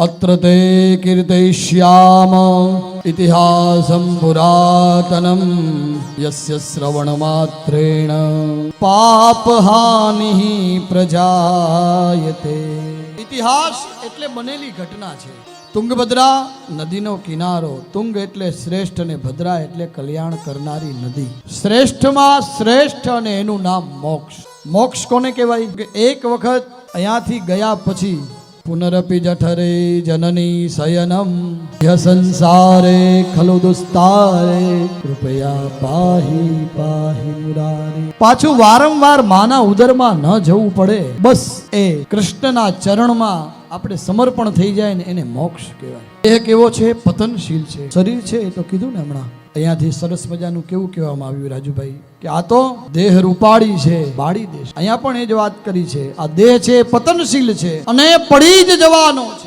અત્ર તે કીર્તયિષ્યામ ઇતિહાસમ પુરાતનમ યસ્ય શ્રવણમાત્રેણ પાપહાનિ પ્રજાયતે ઇતિહાસ એટલે બનેલી ઘટના છે તુંગભદ્રા નદીનો કિનારો તુંગ એટલે શ્રેષ્ઠ અને ભદ્રા એટલે કલ્યાણ કરનારી નદી શ્રેષ્ઠમાં શ્રેષ્ઠ અને એનું નામ મોક્ષ મોક્ષ કોને કહેવાય કે એક વખત અહીંયાથી ગયા પછી પુનરપી જઠરે જનની શયનમ ય સંસારે ખલુ દુસ્તારે કૃપયા પાહી પાહી મુરારી પાછું વારંવાર માના ઉદરમાં ન જવું પડે. બસ એ કૃષ્ણના ચરણમાં આપણે સમર્પણ થઈ જાય ને એને મોક્ષ કહેવાય. એ કેવો છે? પતનશીલ છે. શરીર છે એ તો કીધું ને હમણાં. અહીંયાથી સરસ મજાનું કેવું કહેવામાં આવ્યું રાજુભાઈ? કે આ તો દેહ રૂપાળી છે, બાળી દેશ અહીંયા પણ એ જ વાત કરી છે. આ દેહ છે પતનશીલ છે અને પડી જ જવાનો છે.